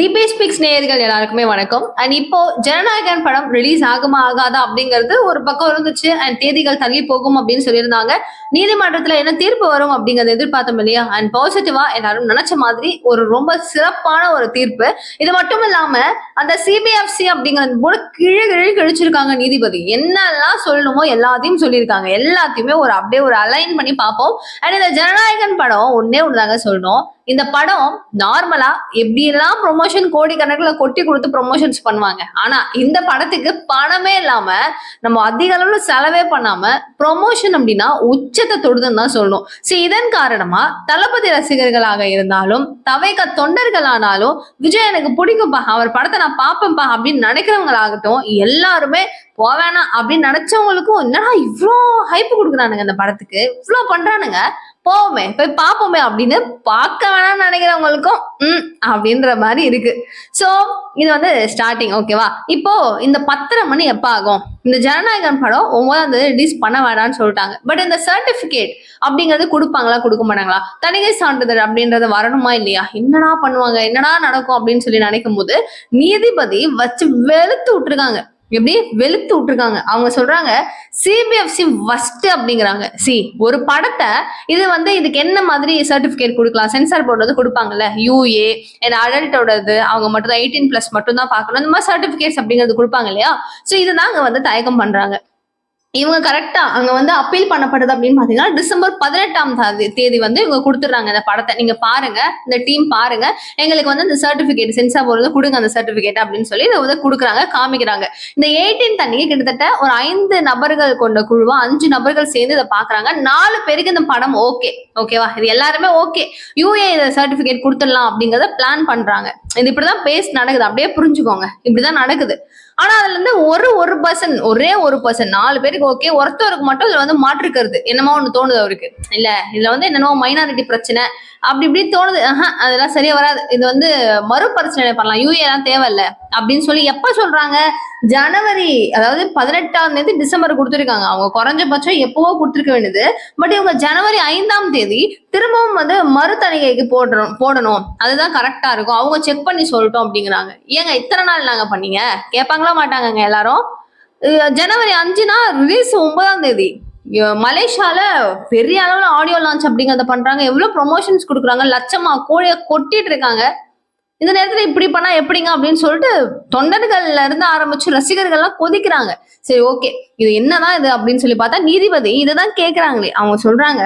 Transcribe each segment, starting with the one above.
தீபே speaks நேயர்கள் எல்லாருக்குமே வணக்கம். அண்ட் இப்போ ஜனநாயகன் படம் ரிலீஸ் ஆகுமா ஆகாதா அப்படிங்கிறது ஒரு பக்கம் இருந்துச்சு. அண்ட் தேதிகள் தள்ளி போகும் அப்படின்னு சொல்லியிருந்தாங்க. நீதிமன்றத்துல என்ன தீர்ப்பு வரும் அப்படிங்கறத எதிர்பார்த்தோம் இல்லையா? அண்ட் பாசிட்டிவா எல்லாரும் நினைச்ச மாதிரி ஒரு ரொம்ப சிறப்பான ஒரு தீர்ப்பு. இது மட்டும் இல்லாம அந்த சிபிஎஃப்சி அப்படிங்கிறது போல கிழு கிழி கிழிச்சிருக்காங்க நீதிபதி. என்னெல்லாம் சொல்லணுமோ எல்லாத்தையும் சொல்லியிருக்காங்க. எல்லாத்தையுமே ஒரு அப்படியே ஒரு அலைன் பண்ணி பார்ப்போம். அண்ட் இந்த ஜனநாயகன் படம் ஒன்னே ஒண்ணுதாங்க சொல்லணும். இந்த படம் நார்மலா எப்படியெல்லாம் ப்ரொமோஷன் கோடி கணக்குல கொட்டி கொடுத்து ப்ரொமோஷன்ஸ் பண்ணுவாங்க. ஆனா இந்த படத்துக்கு பணமே இல்லாம நம்ம அதிக அளவுல செலவே பண்ணாம ப்ரொமோஷன் அப்படின்னா உச்சத்தை தொடுதுன்னு தான் சொல்லணும். சரி இதன் காரணமா தளபதி ரசிகர்களாக இருந்தாலும் தவைக்க தொண்டர்களானாலும் விஜய் எனக்கு பிடிக்கும்பா அவர் படத்தை நான் பார்ப்பேன்ப்பா அப்படின்னு நினைக்கிறவங்களாகட்டும் எல்லாருமே போவேணாம் அப்படின்னு நினைச்சவங்களுக்கும் என்னடா இவ்வளோ ஹைப் கொடுக்குறானுங்க இந்த படத்துக்கு? இவ்வளோ பண்றானுங்க. போவோமே போய் பார்ப்போமே அப்படின்னு பார்க்க வேணாம்னு நினைக்கிறவங்களுக்கும் ம் அப்படின்ற மாதிரி இருக்கு. ஸோ இது வந்து ஸ்டார்டிங் ஓகேவா இப்போ இந்த பத்தரை மணி எப்போ ஆகும்? இந்த ஜனநாயகன் படம் ஒன்பதாம் தேதி ரிலீஸ் பண்ண வேணாம்னு சொல்லிட்டாங்க. பட் இந்த சர்டிஃபிகேட் அப்படிங்கிறது கொடுப்பாங்களா கொடுக்க மாட்டாங்களா? தணிகை சான்றிதழ் அப்படின்றது வரணுமா இல்லையா? என்னடா பண்ணுவாங்க? என்னடா நடக்கும் அப்படின்னு சொல்லி நினைக்கும் போது நீதிபதி வச்சு வெளுத்து விட்டுருக்காங்க. எப்படி வெளுத்து விட்டுருக்காங்க. அவங்க சொல்றாங்க சிபிஎஃப்சி ஃபர்ஸ்ட் அப்படிங்கிறாங்க. சி ஒரு படத்தை இது வந்து இதுக்கு என்ன மாதிரி சர்டிபிகேட் கொடுக்கலாம்? சென்சார் போர்டு வந்து கொடுப்பாங்கல்ல யூஏ என் அடல்ட்டோடது அவங்க மட்டும் தான் எயிட்டீன் பிளஸ் மட்டும் தான் பார்க்கணும். இந்த மாதிரி சர்டிபிகேட்ஸ் அப்படிங்கிறது கொடுப்பாங்க இல்லையா? ஸோ இதுதான் அங்க வந்து தயக்கம் பண்றாங்க. இவங்க கரெக்டா அங்க வந்து அப்பீல் பண்ணப்பட்டது அப்படின்னு பாத்தீங்கன்னா டிசம்பர் பதினெட்டாம் தேதி தேதி வந்து இவங்க கொடுத்துறாங்க இந்த படத்தை. நீங்க பாருங்க இந்த டீம் பாருங்க. எங்களுக்கு வந்து இந்த சர்டிபிகேட் சென்சார் போறது கொடுங்க அந்த சர்டிபிகேட் அப்படின்னு சொல்லி இதை வந்து கொடுக்குறாங்க காமிக்கிறாங்க. இந்த எயிட்டீன் தண்ணிக்கு கிட்டத்தட்ட ஒரு ஐந்து நபர்கள் கொண்ட குழுவா அஞ்சு நபர்கள் சேர்ந்து இதை பாக்குறாங்க நாலு பேருக்கு இந்த படம் ஓகே ஓகேவா இது எல்லாருமே ஓகே யூஏ சர்டிபிகேட் கொடுத்துடலாம் அப்படிங்கறத பிளான் பண்றாங்க. இது இப்படிதான் பேஸ் நடக்குது. அப்படியே புரிஞ்சுக்கோங்க. இப்படிதான் நடக்குது. ஆனா அதுல இருந்து ஒரு ஒரு பர்சன் ஒரே ஒரு பர்சன் நாலு பேருக்கு ஓகே ஒருத்தருக்கு மட்டும் இதுல வந்து மாற்றுக்கிறது என்னமோ ஒண்ணு தோணுது அவருக்கு. இல்ல இதுல வந்து என்னமோ மைனாரிட்டி பிரச்சனை. அப்படி இப்படி தோணுது. அதெல்லாம் சரியா வராது. இது வந்து மறுபரிசீலனை பண்ணலாம். யூஏ எல்லாம் தேவையில்ல. அப்படின்னு சொல்லி எப்ப சொல்றாங்க? ஜனவரி அதாவது பதினெட்டாம் தேதி டிசம்பர் கொடுத்துருக்காங்க. அவங்க குறைஞ்சபட்சம் எப்பவோ கொடுத்துருக்க வேண்டியது. பட் இவங்க ஜனவரி ஐந்தாம் தேதி திரும்பவும் வந்து மறு தணிக்கைக்கு போடணும். போடணும் அதுதான் கரெக்டா இருக்கும். அவங்க செக் பண்ணி சொல்லட்டும் அப்படிங்கிறாங்க. ஏங்க இத்தனை நாள் நாங்க பண்ணீங்க? கேட்பாங்களா மாட்டாங்கங்க எல்லாரும்? ஜனவரி அஞ்சுனா ரிலீஸ் ஒன்பதாம் தேதி. மலேசியால பெரிய அளவுல ஆடியோ லான்ச் அப்படிங்கறத பண்றாங்க. எவ்வளவு ப்ரொமோஷன்ஸ் கொடுக்குறாங்க. லட்சமா கோழிய கொட்டிட்டு இருக்காங்க. இந்த நேரத்துல இப்படி பண்ணா எப்படிங்க அப்படின்னு சொல்லிட்டு தொண்டர்கள்ல இருந்து ஆரம்பிச்சு ரசிகர்கள்லாம் கொதிக்கிறாங்க. சரி ஓகே இது என்னதான் இது அப்படின்னு சொல்லி பார்த்தா நீதிபதி இதுதான் கேக்குறாங்களே. அவங்க சொல்றாங்க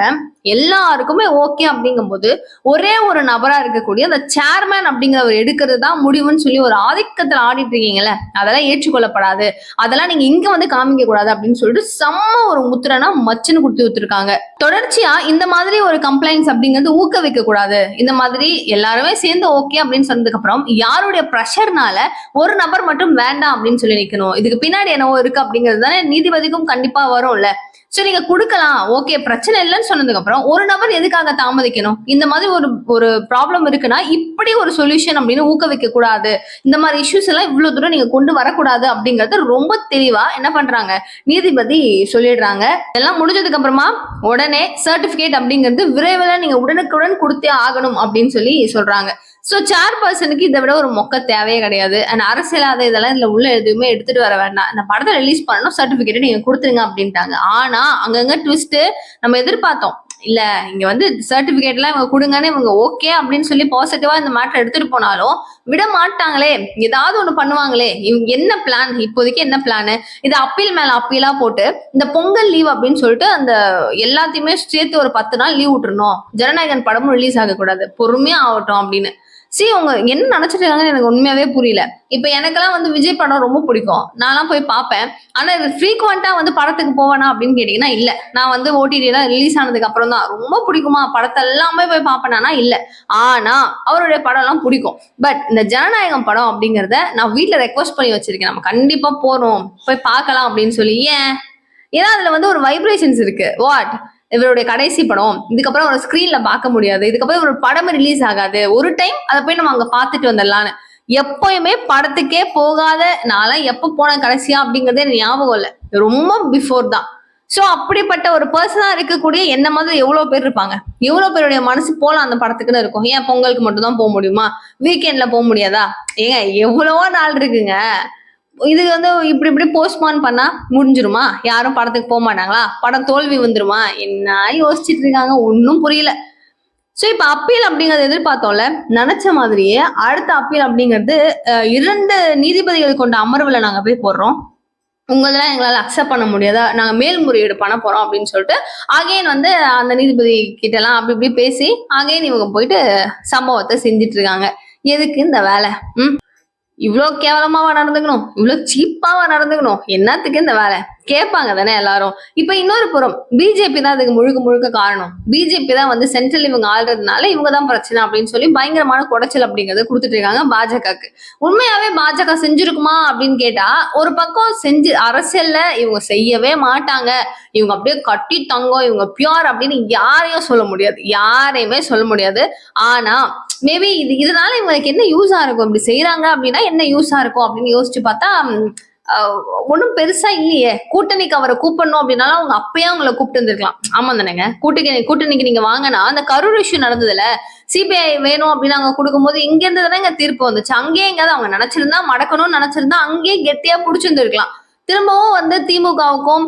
எல்லாருக்குமே ஓகே அப்படிங்கும்போது ஒரே ஒரு நபரா இருக்கக்கூடிய அந்த சேர்மேன் அப்படிங்கிறவர் எடுக்கிறது தான் முடிவுன்னு சொல்லி ஒரு ஆதிக்கத்துல ஆடிட்டு இருக்கீங்கல்ல அதெல்லாம் ஏற்றுக்கொள்ளப்படாது. அதெல்லாம் நீங்க இங்க வந்து காமிக்க கூடாது அப்படின்னு சொல்லிட்டு செம்ம ஒரு முத்திரனா மச்சுன்னு கொடுத்து வித்துருக்காங்க தொடர்ச்சியா இந்த மாதிரி ஒரு கம்ப்ளைண்ட்ஸ் அப்படிங்கிறது ஊக்குவிக்க கூடாது. இந்த மாதிரி எல்லாருமே சேர்ந்து ஓகே அப்படின்னு சொன்னதுக்கு அப்புறம் யாருடைய ப்ரெஷர்னால ஒரு நபர் மட்டும் வேண்டாம் அப்படின்னு சொல்லி நிக்கணும். இதுக்கு பின்னாடி என்னவோ இருக்கு அப்படிங்கிறது தானே நீதிபதிக்கும் கண்டிப்பா வரும்ல. சோ நீங்க கொடுக்கலாம். ஓகே பிரச்சனை இல்லைன்னு சொன்னதுக்கு அப்புறம் ஒரு நபர் எதுக்காக தாமதிக்கணும்? இந்த மாதிரி ஒரு ஒரு ப்ராப்ளம் இருக்குன்னா இப்படி ஒரு சொல்யூஷன் அப்படின்னு ஊக்குவிக்க கூடாது. இந்த மாதிரி இஷ்யூஸ் எல்லாம் இவ்வளவு தூரம் நீங்க கொண்டு வரக்கூடாது அப்படிங்கறது ரொம்ப தெளிவா என்ன பண்றாங்க? நீதிபதி சொல்லிடுறாங்க. எல்லாம் முடிஞ்சதுக்கு அப்புறமா உடனே சர்டிபிகேட் அப்படிங்கிறது விரைவில் நீங்க உடனுக்குடன் கொடுத்தே ஆகணும் அப்படின்னு சொல்லி சொல்றாங்க. ஸோ சேர் பர்சனுக்கு இதை விட ஒரு மொக்க தேவையே கிடையாது. அண்ட் அரசியலாத இதெல்லாம் இதில் உள்ள எதுவுமே எடுத்துட்டு வர வேண்டாம். இந்த படத்தை ரிலீஸ் பண்ணணும் சர்டிஃபிகேட்டை நீங்கள் கொடுத்துருங்க அப்படின்ட்டாங்க. ஆனால் அங்கங்க ட்விஸ்ட்டு நம்ம எதிர்பார்த்தோம். இல்ல இங்க வந்து சர்டிபிகேட் எல்லாம் இவங்க கொடுங்கன்னு இவங்க ஓகே அப்படின்னு சொல்லி பாசிட்டிவா இந்த மேட்டர் எடுத்துட்டு போனாலும் விட மாட்டாங்களே. ஏதாவது ஒண்ணு பண்ணுவாங்களே. இவங்க என்ன பிளான் இப்போதைக்கு என்ன பிளான் இது அப்பீல் மேல அப்பீலா போட்டு இந்த பொங்கல் லீவ் அப்படின்னு சொல்லிட்டு அந்த எல்லாத்தையுமே சேர்த்து ஒரு பத்து நாள் லீவ் விட்டுருணும் ஜனநாயகன் படமும் ரிலீஸ் ஆகக்கூடாது. பொறுமையா ஆகட்டும் அப்படின்னு. சி அவங்க என்ன நினைச்சிட்டு இருக்காங்கன்னு எனக்கு உண்மையாவே புரியல. இப்ப எனக்கெல்லாம் வந்து விஜய் படம் ரொம்ப பிடிக்கும். நான்லாம் போய் பார்ப்பேன். ஆனா இது ஃப்ரீக்வெண்டா வந்து படத்துக்கு போவேனா அப்படின்னு கேட்டீங்கன்னா இல்ல. நான் வந்து ஓடிடில ரிலீஸ் ஆனதுக்கு அப்புறம் தான். ரொம்ப பிடிக்குமா? படத்தை எல்லாமே போய் பார்ப்பேனா இல்ல. ஆனா அவருடைய படம் எல்லாம் பிடிக்கும். பட் இந்த ஜனநாயகம் படம் அப்படிங்கறத நான் வீட்டுல ரெக்வஸ்ட் பண்ணி வச்சிருக்கேன். நம்ம கண்டிப்பா போறோம். போய் பார்க்கலாம் அப்படின்னு சொல்லி. ஏன்? ஏன்னா அதுல வந்து ஒரு வைப்ரேஷன்ஸ் இருக்கு. வாட் இவருடைய கடைசி படம். இதுக்கப்புறம் ஒரு ஸ்கிரீன்ல பார்க்க முடியாது. இதுக்கப்புறம் ஒரு படம் ரிலீஸ் ஆகாது. ஒரு டைம் அதை போய் நம்ம அங்க பார்த்துட்டு வந்துடலான்னு எப்பயுமே படத்துக்கே போகாத நான்லாம் எப்போ போனேன் கடைசியா அப்படிங்கறதே ஞாபகம் இல்லை. ரொம்ப பிஃபோர் தான். சோ அப்படிப்பட்ட ஒரு பர்சனா இருக்கக்கூடிய என்ன மாதிரி எவ்வளவு பேர் இருப்பாங்க? எவ்வளவு பேருடைய மனசு போகலாம் அந்த படத்துக்குன்னு இருக்கும்? ஏன் பொங்கலுக்கு மட்டும் தான் போக முடியுமா? வீக்கெண்ட்ல போக முடியாதா? ஏங்க எவ்வளவோ நாள் இருக்குங்க. இது வந்து இப்படி இப்படி போஸ்ட்மான் பண்ணா முடிஞ்சிருமா? யாரும் படத்துக்கு போக மாட்டாங்களா? படம் தோல்வி வந்துருமா? என்ன யோசிச்சுட்டு இருக்காங்க? ஒன்றும் புரியல. ஸோ இப்போ அப்பீல் அப்படிங்கறத எதிர்பார்த்தோம்ல நினைச்ச மாதிரியே அடுத்த அப்பீல் அப்படிங்கிறது இரண்டு நீதிபதிகள் கொண்ட அமர்வுல நாங்க போய் போடுறோம். உங்களெல்லாம் எங்களால் அக்செப்ட் பண்ண முடியாதா? நாங்கள் மேல்முறையீடு பண்ண போறோம் அப்படின்னு சொல்லிட்டு அகைன் வந்து அந்த நீதிபதி கிட்ட எல்லாம் அப்படி இப்படி பேசி அகைன் இவங்க போயிட்டு சம்பவத்தை செஞ்சிட்டு இருக்காங்க. எதுக்கு இந்த வேலை? ம்? இவ்வளோ கேவலமாவா நடந்துக்கணும்? இவ்வளோ சீப்பாவா நடந்துக்கணும்? என்னத்துக்கு இந்த வேலை? கேட்பாங்க தானே எல்லாரும். இப்ப இன்னொரு புறம் பிஜேபி தான் அதுக்கு முழுக்க முழுக்க காரணம். பிஜேபி தான் வந்து சென்ட்ரல் இவங்க ஆள்றதுனால இவங்க தான் பிரச்சனை அப்படின்னு சொல்லி பயங்கரமான குடைச்சல் அப்படிங்கறத கொடுத்துட்டு இருக்காங்க பாஜகக்கு. உண்மையாவே பாஜக செஞ்சிருக்குமா அப்படின்னு கேட்டா ஒரு பக்கம் செஞ்சு அரசியல்ல இவங்க செய்யவே மாட்டாங்க. இவங்க அப்படியே கட்டி தங்கம் இவங்க பியூர் அப்படின்னு யாரையும் சொல்ல முடியாது. யாரையுமே சொல்ல முடியாது. ஆனா மேபி இது இதனால இவங்களுக்கு என்ன யூஸா இருக்கும்? இப்படி செய்யறாங்க அப்படின்னா என்ன யூஸா இருக்கும்? அப்படின்னு யோசிச்சு பார்த்தா ஒன்றும் பெருசா இல்லையே. கூட்டணிக்கு அவரை கூப்பிடணும் அப்படின்னாலும் அவங்க அப்பயே அவங்கள கூப்பிட்டு இருந்திருக்கலாம் ஆமா தானேங்க. கூட்டணி கூட்டணிக்கு நீங்க வாங்கினா அந்த கரூர் இஷ்யூ நடந்ததுல சிபிஐ வேணும் அப்படின்னு அவங்க கொடுக்கும்போது இங்க இருந்து தானே இங்க தீர்ப்பு வந்துச்சு. அங்கேயே எங்கேயாவது அவங்க நினைச்சிருந்தா மடக்கணும்னு நினைச்சிருந்தா அங்கேயே கெட்டியா புடிச்சிருந்துருக்கலாம். திரும்பவும் வந்து திமுகவுக்கும்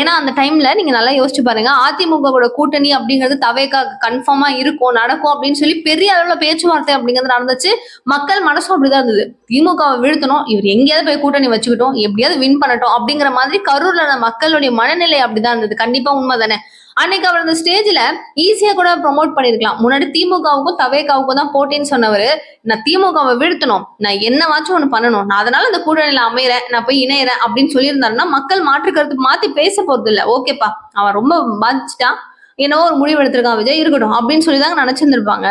ஏன்னா அந்த டைம்ல நீங்க நல்லா யோசிச்சு பாருங்க அதிமுக கூட்டணி அப்படிங்கிறது தவேக்கா கன்ஃபார்மா இருக்கும் நடக்கும் அப்படின்னு சொல்லி பெரிய அளவுல பேச்சுவார்த்தை அப்படிங்கிறது நடந்துச்சு. மக்கள் மனசும் அப்படிதான் இருந்தது. திமுகவை வீழ்த்தணும் இவர் எங்கேயாவது போய் கூட்டணி வச்சுக்கிட்டோம் எப்படியாவது வின் பண்ணட்டும் அப்படிங்கிற மாதிரி கரூர்ல மக்களுடைய மனநிலை அப்படிதான் இருந்தது. கண்டிப்பா உண்மை தானே அன்னைக்கு அவர் அந்த ஸ்டேஜ்ல ஈஸியா கூட ப்ரொமோட் பண்ணிருக்கலாம். முன்னாடி திமுகவுக்கும் தவேகாவுக்கும் தான் போட்டின்னு சொன்னவர் நான் திமுகவை வீழ்த்தணும். நான் என்னவாச்சும் ஒண்ணு பண்ணணும். நான் அதனால அந்த கூட்டணியில அமையறேன். நான் போய் இணையறேன் அப்படின்னு சொல்லியிருந்தாருன்னா மக்கள் மாற்று கருத்து மாத்தி பேச போறது இல்ல ஓகேப்பா அவன் ரொம்ப பாதிச்சுட்டான். என்னவோ ஒரு முடிவு எடுத்திருக்கான் விஜய். இருக்கட்டும் அப்படின்னு சொல்லி தாங்க நினைச்சிருந்திருப்பாங்க.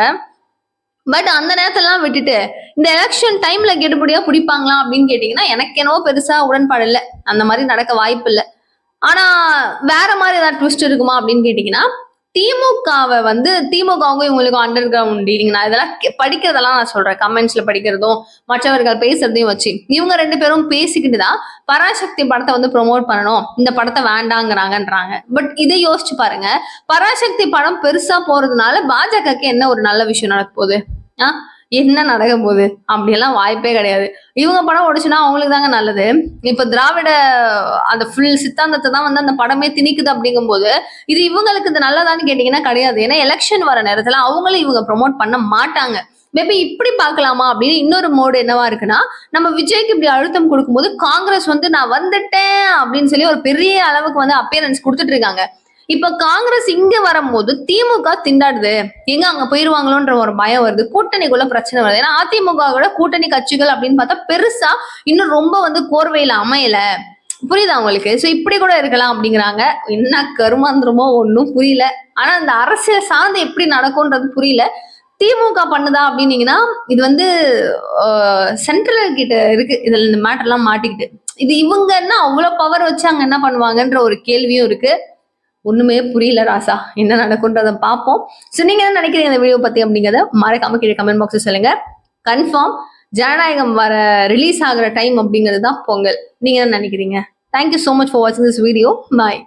பட் அந்த நேரத்தெல்லாம் விட்டுட்டு இந்த எலெக்ஷன் டைம்ல கெடுபடியா பிடிப்பாங்களா அப்படின்னு கேட்டீங்கன்னா எனக்கு என்னவோ பெருசா உடன்பாடு இல்லை. அந்த மாதிரி நடக்க வாய்ப்பு இல்லை. ஆனா வேற மாதிரி ஏதாவது ட்விஸ்ட் இருக்குமா அப்படின்னு கேட்டீங்கன்னா திமுகவை வந்து திமுகவுக்கும் இவங்களுக்கும் அண்டர் கிரவுண்ட் டீலிங் நான் இதெல்லாம் படிக்கிறதெல்லாம் நான் சொல்றேன். கமெண்ட்ஸ்ல படிக்கிறதும் மற்றவர்கள் பேசுறதையும் வச்சு. இவங்க ரெண்டு பேரும் பேசிக்கிட்டு தான் பராசக்தி படத்தை வந்து ப்ரோமோட் பண்ணணும். இந்த படத்தை வேண்டாங்கிறாங்கன்றாங்க. பட் இதை யோசிச்சு பாருங்க. பராசக்தி படம் பெருசா போறதுனால பாஜகக்கு என்ன ஒரு நல்ல விஷயம் நடக்க போகுது? ஆ? என்ன நடக்க போகுது அப்படியெல்லாம் வாய்ப்பே கிடையாது. இவங்க படம் ஓடிச்சுன்னா அவங்களுக்கு தாங்க நல்லது. இப்ப திராவிட அந்த ஃபுல் சித்தாந்தத்தை தான் வந்து அந்த படமே திணிக்குது அப்படிங்கும்போது இது இவங்களுக்கு இது நல்லதான்னு கேட்டீங்கன்னா கிடையாது. ஏன்னா எலெக்ஷன் வர நேரத்துல அவங்களும் இவங்க ப்ரோமோட் பண்ண மாட்டாங்க. மேபி இப்படி பார்க்கலாமா அப்படின்னு இன்னொரு மோடு என்னவா இருக்குன்னா நம்ம விஜய்க்கு இப்படி அழுத்தம் கொடுக்கும்போது காங்கிரஸ் வந்து நான் வந்துட்டேன் அப்படின்னு சொல்லி ஒரு பெரிய அளவுக்கு வந்து அப்பியரன்ஸ் கொடுத்துட்டு இருக்காங்க. இப்ப காங்கிரஸ் இங்க வரும்போது திமுக திண்டாடுது. எங்க அங்க போயிருவாங்களோன்ற ஒரு பயம் வருது. கூட்டணிக்குள்ள பிரச்சனை வருது. ஏன்னா அதிமுக கூட்டணி கட்சிகள் அப்படின்னு பார்த்தா பெருசா இன்னும் ரொம்ப வந்து கோர்வையில அமையல. புரியுதா உங்களுக்கு? சோ இப்படி கூட இருக்கலாம் அப்படிங்கிறாங்க. என்ன கருமாந்திரமோ ஒன்றும் புரியல. ஆனா அந்த அரசியல் சார்ந்து எப்படி நடக்கும்ன்றது புரியல. திமுக பண்ணுதா அப்படின்னீங்கன்னா இது வந்து சென்ட்ரல் கிட்ட இருக்கு. இதுல இந்த மேட்டர்லாம் மாட்டிக்கிட்டு. இது இவங்க என்ன அவ்வளவு பவர் வச்சு அங்க என்ன பண்ணுவாங்கன்ற ஒரு கேள்வியும் இருக்கு. ஒண்ணுமே புரியல ராசா. என்ன நடக்கும்ன்றதை பார்ப்போம். ஸோ நீங்க என்ன நினைக்கிறீங்க இந்த வீடியோ பத்தி அப்படிங்கறத மறக்காம கீழே கமெண்ட் பாக்ஸ் சொல்லுங்க. கன்ஃபார்ம் ஜனநாயகம் வர ரிலீஸ் ஆகுற டைம் அப்படிங்கிறது தான் பொங்கல். நீங்க என்ன நினைக்கிறீங்க? Thank you so much for வாட்சிங் திஸ் வீடியோ பாய்